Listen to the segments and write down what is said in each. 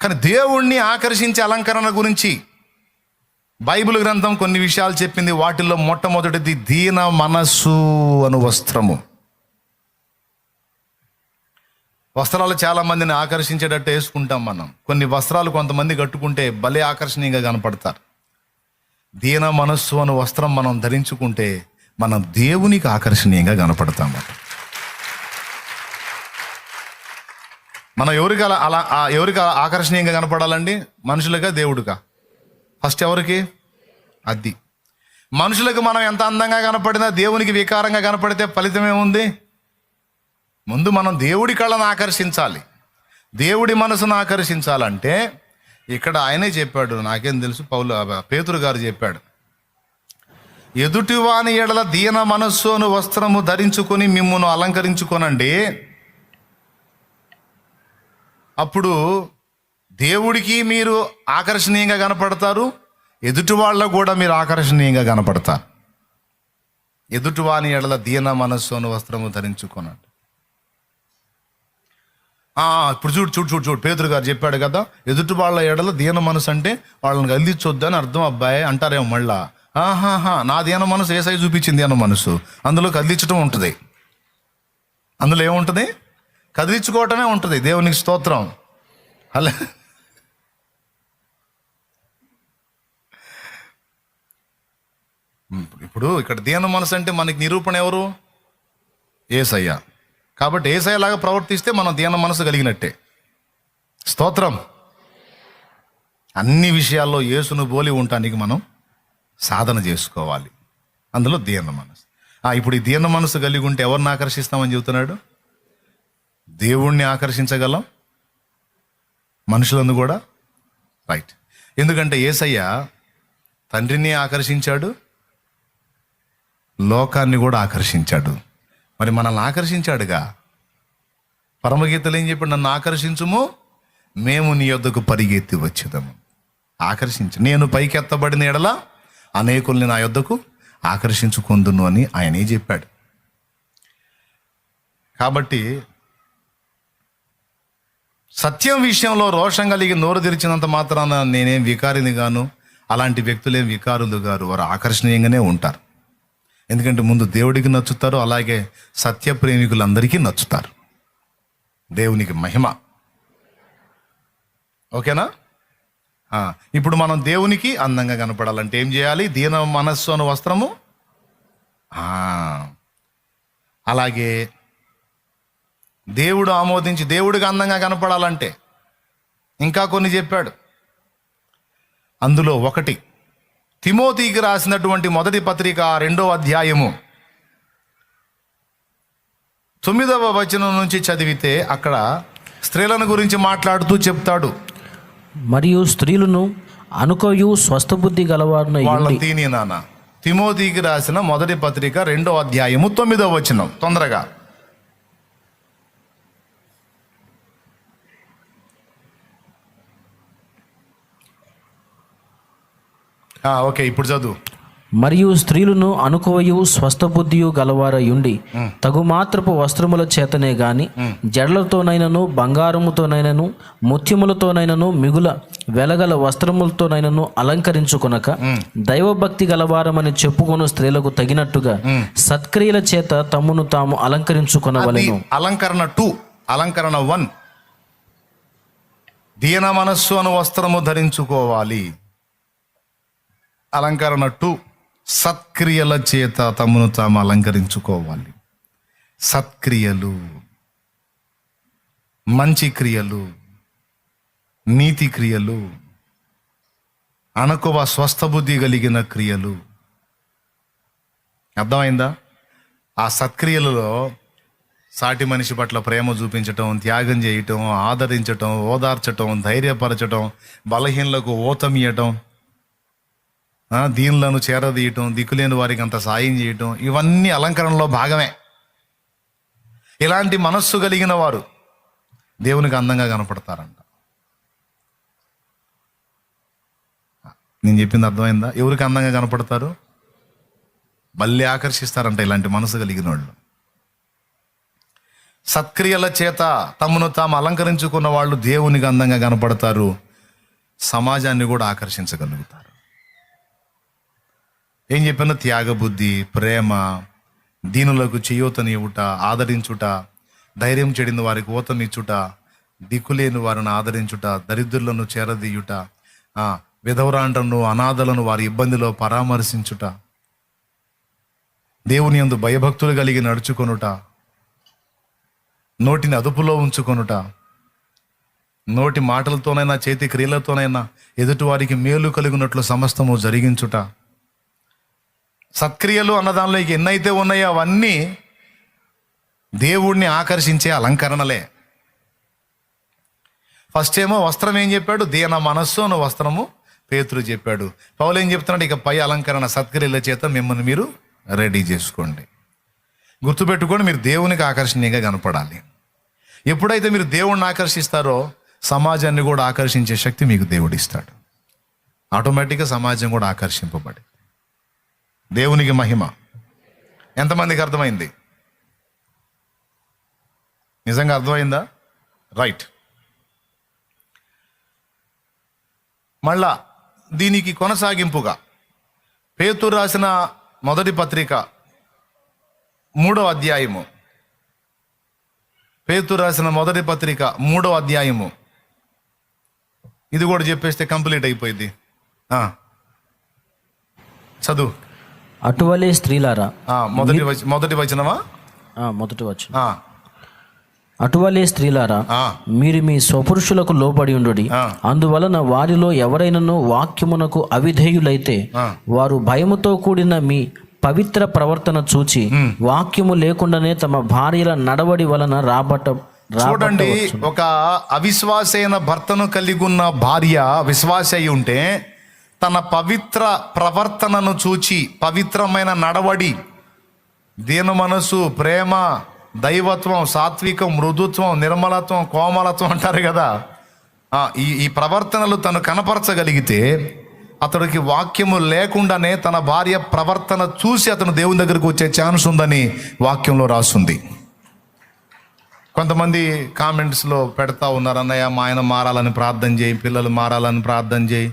కానీ దేవుణ్ణి ఆకర్షించే అలంకరణ గురించి బైబిల్ గ్రంథం కొన్ని విషయాలు చెప్పింది. వాటిల్లో మొట్టమొదటిది దీన మనస్సు అను వస్త్రము. వస్త్రాలు చాలామందిని ఆకర్షించేటట్టు వేసుకుంటాం మనం. కొన్ని వస్త్రాలు కొంతమంది కట్టుకుంటే భలే ఆకర్షణీయంగా కనపడతారు. దీన మనస్సు అను వస్త్రం మనం ధరించుకుంటే మనం దేవునికి ఆకర్షణీయంగా కనపడతాం మనం ఎవరికి అలా అలా ఎవరికి ఆకర్షణీయంగా కనపడాలండి? మనుషులుగా దేవుడుగా. ఫస్ట్ ఎవరికి? అది మనుషులకు మనం ఎంత అందంగా కనపడినా దేవునికి వికారంగా కనపడితే ఫలితం ఏముంది? ముందు మనం దేవుడి కళ్ళను ఆకర్షించాలి. దేవుడి మనసును ఆకర్షించాలంటే ఇక్కడ ఆయనే చెప్పాడు నాకేం తెలుసు పౌలు పేతురు గారు చెప్పాడు. ఎదుటివాని ఎడల దీన మనస్సు అను వస్త్రము ధరించుకొని మిమ్మల్ని అలంకరించుకోనండి. అప్పుడు దేవుడికి మీరు ఆకర్షణీయంగా కనపడతారు ఎదుటి వాళ్ళకు కూడా మీరు ఆకర్షణీయంగా కనపడతారు. ఎదుటివాని ఎడల దీన మనస్సు వస్త్రము ధరించుకున్నాడు ఇప్పుడు చూడు చూడు చూడు చూడు పేదరు గారు చెప్పాడు కదా ఎదుటి వాళ్ళ ఎడల దీన మనసు అంటే వాళ్ళని కదిలించొద్దు అర్థం అబ్బాయి అంటారేమో మళ్ళా. ఆహాహా నా దీన మనసు ఏ సైజు చూపించింది అన్న మనసు అందులో కదిలించడం ఉంటుంది. అందులో ఏముంటుంది? కదిలించుకోవటమే ఉంటుంది దేవునికి స్తోత్రం. అలా ఇప్పుడు ఇక్కడ దీన మనసు అంటే మనకి నిరూపణ ఎవరు? ఏసయ్య. కాబట్టి ఏసయ్యలాగా ప్రవర్తిస్తే మనం దీన మనసు కలిగినట్టే. స్తోత్రం. అన్ని విషయాల్లో యేసును బోలి ఉండటానికి మనం సాధన చేసుకోవాలి. అందులో దీన మనసు. ఇప్పుడు ఈ దీన మనసు కలిగి ఉంటే ఎవరిని ఆకర్షిస్తామని చెబుతున్నాడు? దేవుణ్ణి ఆకర్షించగలం? మనుషులను కూడా? రైట్ ఎందుకంటే ఏసయ్య తండ్రిని ఆకర్షించాడు లోకాన్ని కూడా ఆకర్షించాడు. మరి మనల్ని ఆకర్షించాడుగా? పరమగీతలు ఏం చెప్పి నన్ను ఆకర్షించుము మేము నీ యొద్దకు పరిగెత్తి వచ్చేదాము. ఆకర్షించు. నేను పైకెత్తబడిన ఎడల అనేకుల్ని నా యొద్దకు ఆకర్షించుకుందును అని ఆయనే చెప్పాడు? కాబట్టి సత్యం విషయంలో రోషం కలిగి నోరు తెరిచినంత మాత్రాన నేనేం వికారిని గాను అలాంటి వ్యక్తులేం వికారులు గారు. వారు ఆకర్షణీయంగానే ఉంటారు. ఎందుకంటే ముందు దేవుడికి నచ్చుతారు అలాగే సత్య ప్రేమికులందరికీ నచ్చుతారు. దేవునికి మహిమ. ఓకేనా? ఇప్పుడు మనం దేవునికి అందంగా కనపడాలంటే ఏం చేయాలి? దీన మనస్సు అను వస్త్రము? అలాగే దేవుడు ఆమోదించి దేవుడికి అందంగా కనపడాలంటే ఇంకా కొన్ని చెప్పాడు. అందులో ఒకటి తిమోతికి రాసినటువంటి మొదటి పత్రిక రెండో అధ్యాయము తొమ్మిదవ వచనం నుంచి చదివితే అక్కడ స్త్రీలను గురించి మాట్లాడుతూ చెప్తాడు. మరియు స్త్రీలను అనుకోయు స్వస్థబుద్ధి గలవారున వాళ్ళ తీని నాన్న తిమోతికి రాసిన మొదటి పత్రిక రెండో అధ్యాయము తొమ్మిదవ వచనం తొందరగా. ఓకే ఇప్పుడు చదువు. మరియు స్త్రీలను అనుకోయు స్వస్థబుద్ధియు గలవారయుండి తగు మాత్రపు వస్త్రముల చేతనే గాని జడలతోనైనను బంగారముతోనైనను ముత్యములతోనైనను మిగుల వెలగల వస్త్రములతోనైనను అలంకరించుకొనక దైవభక్తి గలవారమని చెప్పుకొను స్త్రీలకు తగినట్టుగా సత్క్రియల చేత తమ్మును తాము అలంకరించుకొనవలెను. అలంకరణ టూ అలంకరణ వన్. దీన మనస్సు అను వస్త్రము ధరించుకోవాలి. అలంకరణ టూ సత్క్రియల చేత తమను తాము అలంకరించుకోవాలి. సత్క్రియలు మంచి క్రియలు నీతి క్రియలు అనకువ స్వస్థబుద్ధి కలిగిన క్రియలు. అర్థమైందా? ఆ సత్క్రియలలో సాటి మనిషి పట్ల ప్రేమ చూపించటం త్యాగం చేయటం ఆదరించటం ఓదార్చటం ధైర్యపరచటం బలహీనలకు ఓతమియటం దీనిలను చేరదీయటం దిక్కులేని వారికి అంత సాయం చేయటం ఇవన్నీ అలంకరణలో భాగమే. ఇలాంటి మనస్సు కలిగిన వారు దేవునికి అందంగా కనపడతారంట. నేను చెప్పింది అర్థమైందా? ఎవరికి అందంగా కనపడతారు? మళ్ళీ ఆకర్షిస్తారంట ఇలాంటి మనసు కలిగిన వాళ్ళు. సత్క్రియల చేత తమను తాము అలంకరించుకున్న వాళ్ళు దేవునికి అందంగా కనపడతారు. సమాజాన్ని కూడా ఆకర్షించగలుగుతారు. ఏం చెప్పిన త్యాగబుద్ధి ప్రేమ దీనులకు చేయూతనివ్వుట ఆదరించుట ధైర్యం చెడిన వారికి ఊతమిచ్చుట దిక్కులేని వారిని ఆదరించుట దరిద్రులను చేరదీయుట ఆ, విధవరాండ్రను అనాథలను వారి ఇబ్బందిలో పరామర్శించుట దేవుని యందు భయభక్తులు కలిగి నడుచుకొనుట నోటిని అదుపులో ఉంచుకొనుట నోటి మాటలతోనైనా చేతి క్రియలతోనైనా ఎదుటివారికి మేలు కలిగినట్లు సమస్తము జరిగించుట సత్క్రియలు అన్న దానిలో ఇక ఎన్నైతే ఉన్నాయో అవన్నీ దేవుణ్ణి ఆకర్షించే అలంకరణలే. ఫస్ట్ ఏమో వస్త్రం ఏం చెప్పాడు? దీన మనస్సు అన్న వస్త్రము పేతురు చెప్పాడు. పౌలు ఏం చెప్తున్నాడు? ఇక పై అలంకరణ సత్క్రియల చేత మిమ్మల్ని మీరు రెడీ చేసుకోండి. గుర్తుపెట్టుకొని మీరు దేవునికి ఆకర్షణీయంగా కనపడాలి. ఎప్పుడైతే మీరు దేవుణ్ణి ఆకర్షిస్తారో సమాజాన్ని కూడా ఆకర్షించే శక్తి మీకు దేవుడు ఇస్తాడు ఆటోమేటిక్గా సమాజం కూడా ఆకర్షింపబడి దేవునికి మహిమ. ఎంతమందికి అర్థమైంది? నిజంగా అర్థమైందా? రైట్. మళ్ళా దీనికి కొనసాగింపుగా పేతు రాసిన మొదటి పత్రిక మూడో అధ్యాయము. పేతు రాసిన మొదటి పత్రిక మూడో అధ్యాయము. ఇది కూడా చెప్పేస్తే కంప్లీట్ అయిపోయింది. చదువు. అటువలే స్త్రీలారా? మొదటి మొదటి వచనమా? మొదటి వచ్చు ఆ, అటువలే స్త్రీలారా మీరు మీ స్వపురుషులకు లోబడి ఉండు. అందువలన వారిలో ఎవరైనాను వాక్యమునకు అవిధేయులైతే. వారు భయముతో కూడిన మీ పవిత్ర ప్రవర్తన చూచి వాక్యము లేకుండానే తమ భార్యల నడవడి వలన రాబట్ట చూడండి ఒక అవిశ్వాసైన భర్తను కలిగి ఉన్న భార్య విశ్వాస ఉంటే తన పవిత్ర ప్రవర్తనను చూచి పవిత్రమైన నడవడి దీన మనసు ప్రేమ దైవత్వం సాత్వికం మృదుత్వం నిర్మలత్వం కోమలత్వం అంటారు కదా. ఈ ఈ ప్రవర్తనలు తను కనపరచగలిగితే అతడికి వాక్యము లేకుండానే తన భార్య ప్రవర్తన చూసి అతను దేవుని దగ్గరకు వచ్చే ఛాన్స్ ఉందని వాక్యంలో రాస్తుంది కొంతమంది కామెంట్స్లో పెడతా ఉన్నారు అన్నయ్య మా ఆయన మారాలని ప్రార్థన చేయి పిల్లలు మారాలని ప్రార్థన చేయి.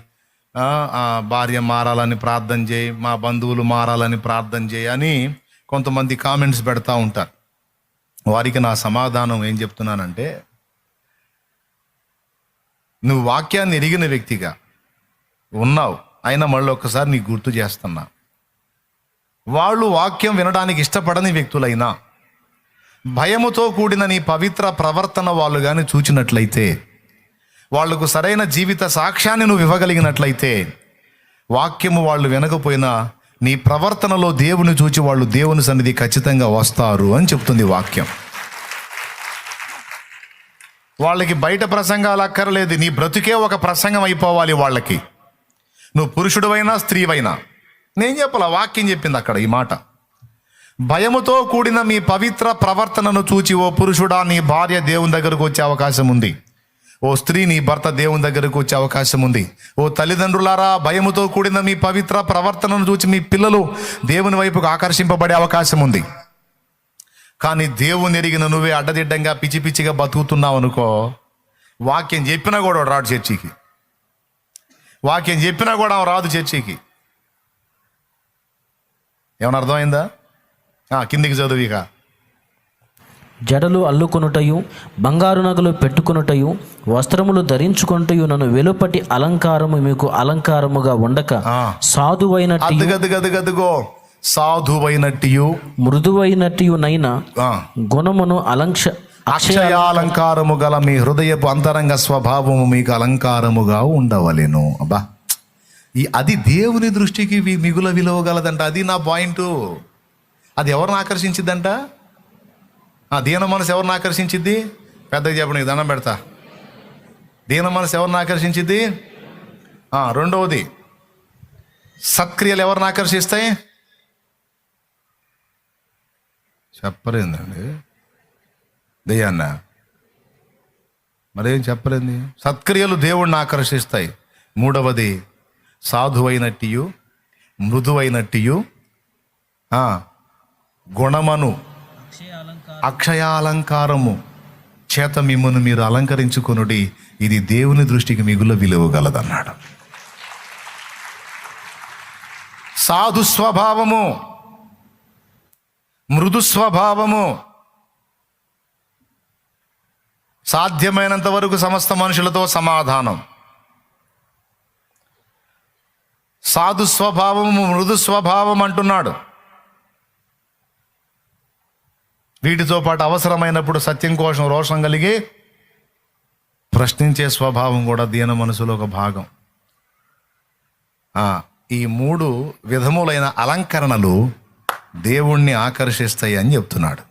భార్య మారాలని ప్రార్థన చేయి మా బంధువులు మారాలని ప్రార్థన చేయి అని కొంతమంది కామెంట్స్ పెడతా ఉంటారు. వారికి నా సమాధానం ఏం చెప్తున్నానంటే నువ్వు వాక్యాన్ని ఎరిగిన వ్యక్తిగా ఉన్నావు. అయినా మళ్ళీ ఒక్కసారి నీకు గుర్తు చేస్తున్నా. వాళ్ళు వాక్యం వినడానికి ఇష్టపడని వ్యక్తులైనా భయముతో కూడిన నీ పవిత్ర ప్రవర్తన వాళ్ళు కానీ చూచినట్లయితే వాళ్ళకు సరైన జీవిత సాక్ష్యాన్ని నువ్వు ఇవ్వగలిగినట్లయితే వాక్యము వాళ్ళు వినకపోయినా నీ ప్రవర్తనలో దేవుని చూచి వాళ్ళు దేవుని సన్నిధి ఖచ్చితంగా వస్తారు అని చెప్తుంది వాక్యం. వాళ్ళకి బయట ప్రసంగాలు అక్కర్లేదు. నీ బ్రతుకే ఒక ప్రసంగం అయిపోవాలి వాళ్ళకి. నువ్వు పురుషుడువైనా స్త్రీవైనా. నేను చెప్పాల వాక్యం చెప్పింది అక్కడ ఈ మాట. భయముతో కూడిన మీ పవిత్ర ప్రవర్తనను చూచి ఓ పురుషుడా నీ భార్య దేవుని దగ్గరకు వచ్చే అవకాశం ఉంది. ఓ స్త్రీ నీ భర్త దేవుని దగ్గరకు వచ్చే అవకాశం ఉంది. ఓ తల్లిదండ్రులారా భయముతో కూడిన మీ పవిత్ర ప్రవర్తనను చూచి మీ పిల్లలు దేవుని వైపుకు ఆకర్షింపబడే అవకాశం ఉంది. కానీ దేవుని ఎరిగిన నువ్వే అడ్డదిడ్డంగా పిచ్చి పిచ్చిగా బతుకుతున్నావు అనుకో వాక్యం చెప్పినా కూడా రాడు చర్చికి. వాక్యం చెప్పినా కూడా రాదు చర్చికి. ఏమైనా అర్థమైందా? కిందికి చదువు ఇక. జడలు అల్లుకొనుటయు బంగారు నగలు పెట్టుకొనుటయు వస్త్రములు ధరించుకొనుటయు నన్ను వెలుపటి అలంకారము మీకు అలంకారముగా ఉండక. సాధువైనట్టు సాధువైనట్టియు మృదువైనట్టునైన గుణమును అలంక్ష అక్షయాలంకారము గల మీ హృదయపు అంతరంగ స్వభావము మీకు అలంకారముగా ఉండవలెను. అబ్బా. ఈ అది దేవుని దృష్టికి మిగుల విలువ గలదంట అది నా పాయింట్. అది ఎవరిని ఆకర్షించిద్దంట? ఆ దీన మనసు ఎవరిని ఆకర్షించిద్ది? పెద్దగా చెప్పండి నీకు దండం పెడతా. దీన మనసు ఎవరిని ఆకర్షించిద్ది? రెండవది సత్క్రియలు ఎవరిని ఆకర్షిస్తాయి? చెప్పలేదండి. దయ్యాన్న మరేం చెప్పలేంది? సత్క్రియలు దేవుణ్ణి ఆకర్షిస్తాయి. మూడవది సాధువైనట్టియు మృదువైనట్టియు ఆ, గుణమను అక్షయాలంకారము. చేత మిమ్మల్ని మీరు అలంకరించుకొనుడి. ఇది దేవుని దృష్టికి మిగుల విలువగలదన్నాడు. సాధు స్వభావము. మృదు స్వభావము. సాధ్యమైనంత వరకు సమస్త మనుషులతో సమాధానం. సాధు స్వభావము మృదు స్వభావం అంటున్నాడు. వీటితో పాటు అవసరమైనప్పుడు సత్యం కోసం రోషం కలిగి ప్రశ్నించే స్వభావం కూడా దీన మనసులో ఒక భాగం. ఈ మూడు విధములైన అలంకరణలు దేవుణ్ణి ఆకర్షిస్తాయి అని చెప్తున్నాడు.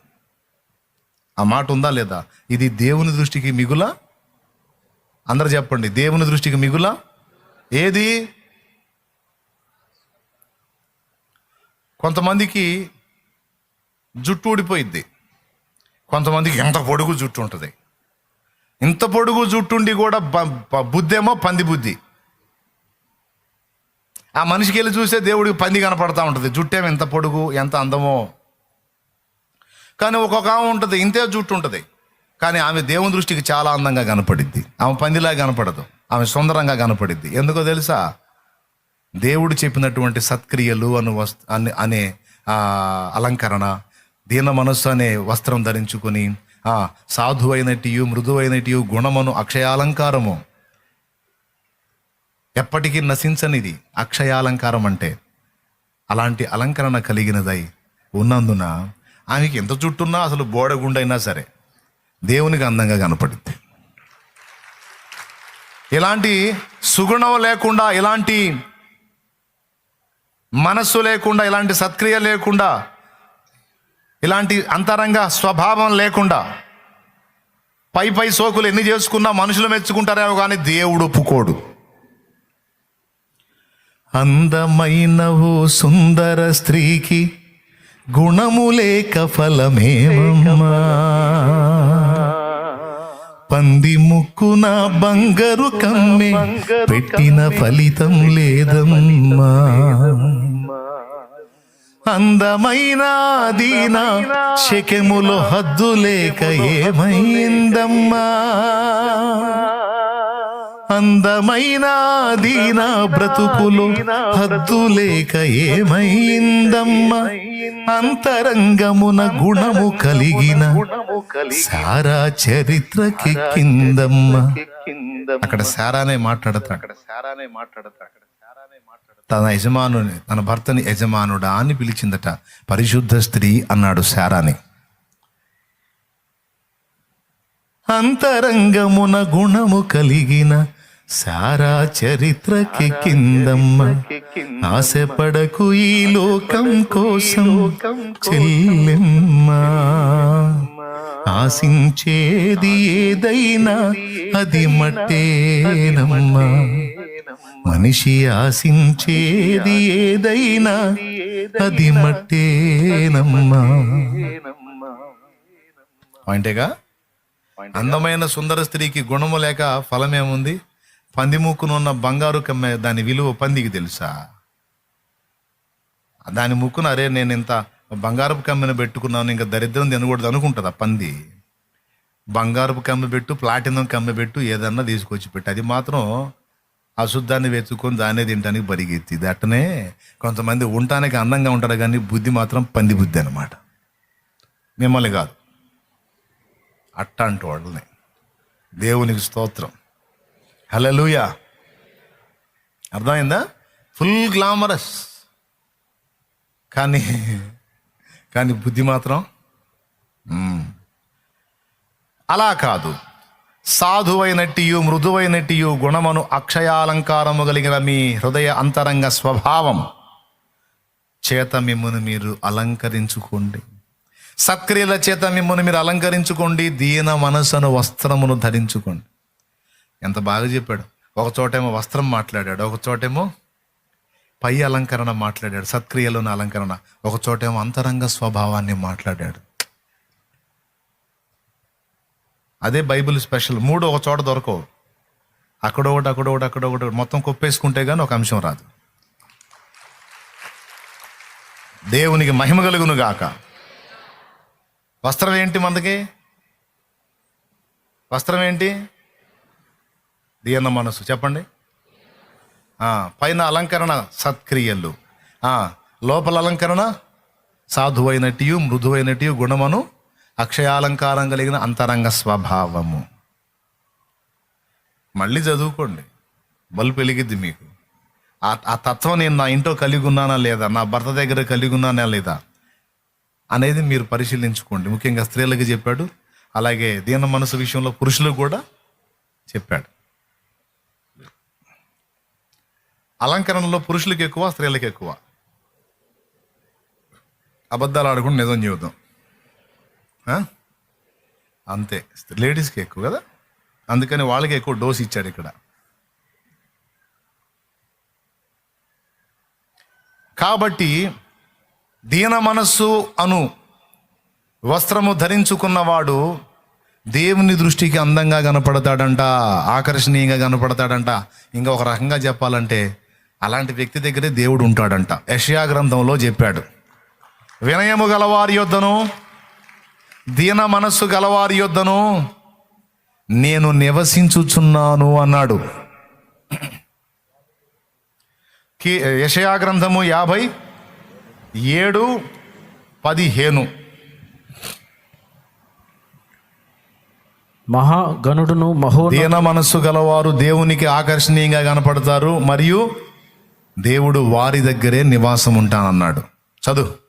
ఆ మాట ఉందా లేదా? ఇది దేవుని దృష్టికి మిగుల? అందరు చెప్పండి దేవుని దృష్టికి మిగుల? ఏది? కొంతమందికి జుట్టు ఊడిపోయిద్ది. కొంతమందికి ఎంత పొడుగు జుట్టు ఉంటుంది. ఇంత పొడుగు జుట్టు ఉండి కూడా బ- బుద్ధేమో పంది బుద్ధి. ఆ మనిషికి వెళ్ళి చూస్తే దేవుడికి పంది కనపడతా ఉంటుంది. జుట్టేమో ఎంత పొడుగు ఎంత అందమో. కానీ ఒక్కొక్క ఆమె ఉంటుంది ఇంతే జుట్టు ఉంటుంది. కానీ ఆమె దేవుని దృష్టికి చాలా అందంగా కనపడిద్ది. ఆమె పందిలా కనపడదు ఆమె సుందరంగా కనపడిద్ది. ఎందుకో తెలుసా? దేవుడు చెప్పినటువంటి సత్క్రియలు అను వస్ అనే అనే అలంకరణ దీన మనస్సు అనే వస్త్రం ధరించుకొని ఆ సాధువైనటియు మృదువైనటియు గుణమును అక్షయాలంకారము. ఎప్పటికీ నశించనిది అక్షయాలంకారం అంటే అలాంటి అలంకరణ కలిగినదై ఉన్నందున ఆమెకి ఎంత చుట్టున్నా అసలు బోడగుండైనా సరే దేవునికి అందంగా కనపడుద్ది. ఇలాంటి సుగుణం లేకుండా ఇలాంటి మనస్సు లేకుండా ఇలాంటి సత్క్రియ లేకుండా ఇలాంటి అంతరంగ స్వభావం లేకుండా పై పై సోకులు ఎన్ని చేసుకున్నా మనుషులు మెచ్చుకుంటారేమో కానీ దేవుడు ఒప్పుకోడు. అందమైన ఓ సుందర స్త్రీకి గుణము లేక ఫలమేమమ్మా? పంది ముక్కున బంగారు కమ్మె పెట్టిన ఫలితం లేదమ్మా. అందమైన దీన శకెములో హద్దు లేక ఏమైందమ్మా? అందమైన దీన బ్రతుకులు హద్దు లేక ఏమైందమ్మా? అంతరంగమున గుణము కలిగిన సారా సారానే మాట్లాడతా అక్కడ సారానే మాట్లాడతా అక్కడ సారానే మాట్లాడతా తన యజమానుని తన భర్తని యజమానుడా అని పిలిచిందట. పరిశుద్ధ స్త్రీ అన్నాడు సారాని అంతరంగమున గుణము కలిగిన సారా చరిత్రకి కిందమ్మ. ఆశపడకు ఈ లోకం కోసం చెల్లెమ్మా. ఆశించేది ఏదైనా అది మట్టేనమ్మా. మనిషి ఆశించేది ఏదైనా అది మట్టేనమ్మా. పాయింటేగా? అందమైన సుందర స్త్రీకి గుణము లేక ఫలమేముంది? పంది ముక్కునున్న బంగారు కమ్మె దాని విలువ పందికి తెలుసా? దాని ముక్కున అరే నేను ఇంత బంగారపు కమ్మెను పెట్టుకున్నాను ఇంకా దరిద్రం తినకూడదు అనుకుంటుంది ఆ పంది? బంగారపు కమ్మె పెట్టు ప్లాటినం కమ్మె పెట్టు ఏదన్నా తీసుకొచ్చి పెట్టు. అది మాత్రం అశుద్ధాన్ని వెతుక్కొని దాన్నే తినడానికి పరిగెత్తిది అట్టనే కొంతమంది ఉండటానికి అందంగా ఉంటారు కానీ బుద్ధి మాత్రం పంది బుద్ధి అనమాట మిమ్మల్ని కాదు. అట్టాంటి వాళ్ళని. దేవునికి స్తోత్రం. హలలుయా అర్థమైందా? Full glamorous. కానీ కానీ బుద్ధి మాత్రం అలా కాదు. సాధువైనట్టియు మృదువైనట్టియు గుణమును అక్షయాలంకారము కలిగిన మీ హృదయ అంతరంగ స్వభావం చేత మిమ్మను మీరు అలంకరించుకోండి. సత్క్రియల చేత మిమ్మల్ని మీరు అలంకరించుకోండి. దీన మనసును వస్త్రమును ధరించుకోండి. ఎంత బాగా చెప్పాడు. ఒక చోటేమో వస్త్రం మాట్లాడాడు ఒక చోటేమో పై అలంకరణ మాట్లాడాడు సత్క్రియలోని అలంకరణ. ఒక చోటేమో అంతరంగ స్వభావాన్ని మాట్లాడాడు. అదే బైబిల్ స్పెషల్. మూడు ఒక చోట దొరకవు. అక్కడొకటి అక్కడ ఒకటి మొత్తం కుప్పేసుకుంటే కానీ ఒక అంశం రాదు. దేవునికి మహిమ కలుగును గాక. వస్త్రం ఏంటి మనకి వస్త్రం ఏంటి? దీన మనసు. చెప్పండి. పైన అలంకరణ సత్క్రియలు. లోపల అలంకరణ సాధువైనటియు మృదువైనటియు గుణమను అక్షయాలంకారం కలిగిన అంతరంగ స్వభావము. మళ్ళీ చదువుకోండి. బల్బు వెలిగిద్ది మీకు. ఆ ఆ తత్వం నేను నా ఇంట్లో కలిగి ఉన్నానా లేదా? నా భర్త దగ్గర కలిగి ఉన్నానా లేదా? అనేది మీరు పరిశీలించుకోండి. ముఖ్యంగా స్త్రీలకు చెప్పాడు. అలాగే దీన మనసు విషయంలో పురుషులకు కూడా చెప్పాడు. అలంకరణలో పురుషులకు ఎక్కువ స్త్రీలకు ఎక్కువ. అబద్ధాలు ఆడకుండా నిజం చెబుదాం. అంతే. లేడీస్కి ఎక్కువ కదా? అందుకని వాళ్ళకి ఎక్కువ డోస్ ఇచ్చాడు ఇక్కడ. కాబట్టి దీన మనస్సు అను వస్త్రము ధరించుకున్నవాడు దేవుని దృష్టికి అందంగా కనపడతాడంట ఆకర్షణీయంగా కనపడతాడంట. ఇంకా ఒక రకంగా చెప్పాలంటే అలాంటి వ్యక్తి దగ్గరే దేవుడు ఉంటాడంట. యషయా గ్రంథంలో చెప్పాడు. వినయము గలవారి యొద్దను దీన మనస్సు గలవారి యొద్దను నేను నివసించుచున్నాను అన్నాడు. కీ యషయా గ్రంథము యాభై ఏడు పదిహేను. మహాగణుడును మహో దీన మనస్సు గలవారు దేవునికి ఆకర్షణీయంగా కనపడతారు మరియు దేవుడు వారి దగ్గరే నివాసం ఉంటానన్నాడు చదువు.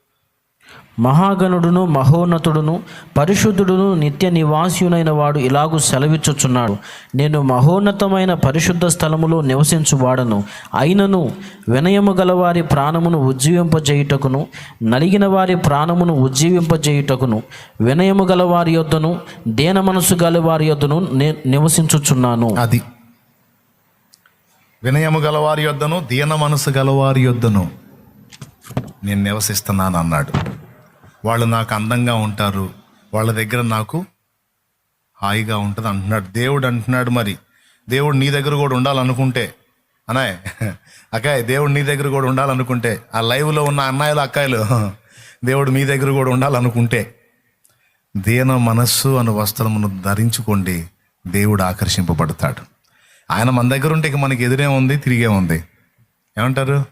మహాగణుడును మహోన్నతుడును పరిశుద్ధుడును నిత్య నివాసియునైన వాడు ఇలాగూ సెలవిచ్చుచున్నాడు. నేను మహోన్నతమైన పరిశుద్ధ స్థలములో నివసించువాడను. అయినను వినయము గలవారి ప్రాణమును ఉజ్జీవింపజేయుటకును నలిగిన వారి ప్రాణమును ఉజ్జీవింపజేయుటకును వినయము గలవారి యొద్దను దేన మనసు గలవారి యొద్దను నే నివసించుచున్నాను. అది. వినయము గలవారి యొద్దను దీన మనసు గలవారి యొద్దను నేను నివసిస్తున్నాను అన్నాడు వాళ్ళు నాకు అందంగా ఉంటారు. వాళ్ళ దగ్గర నాకు హాయిగా ఉంటుంది అంటున్నాడు. దేవుడు అంటున్నాడు మరి. దేవుడు నీ దగ్గర కూడా ఉండాలనుకుంటే. అనాయ్ అక్కాయ్ దేవుడు నీ దగ్గర కూడా ఉండాలనుకుంటే. ఆ లైవ్లో ఉన్న అన్నాయిలు అక్కాయలు దేవుడు మీ దగ్గర కూడా ఉండాలనుకుంటే. దీన మనస్సు అను వస్త్రమును ధరించుకోండి. దేవుడు ఆకర్షింపబడతాడు. ఆయన మన దగ్గర ఉంటే ఇక మనకి ఎదురే ఉంది తిరిగే ఉంది. ఏమంటారు?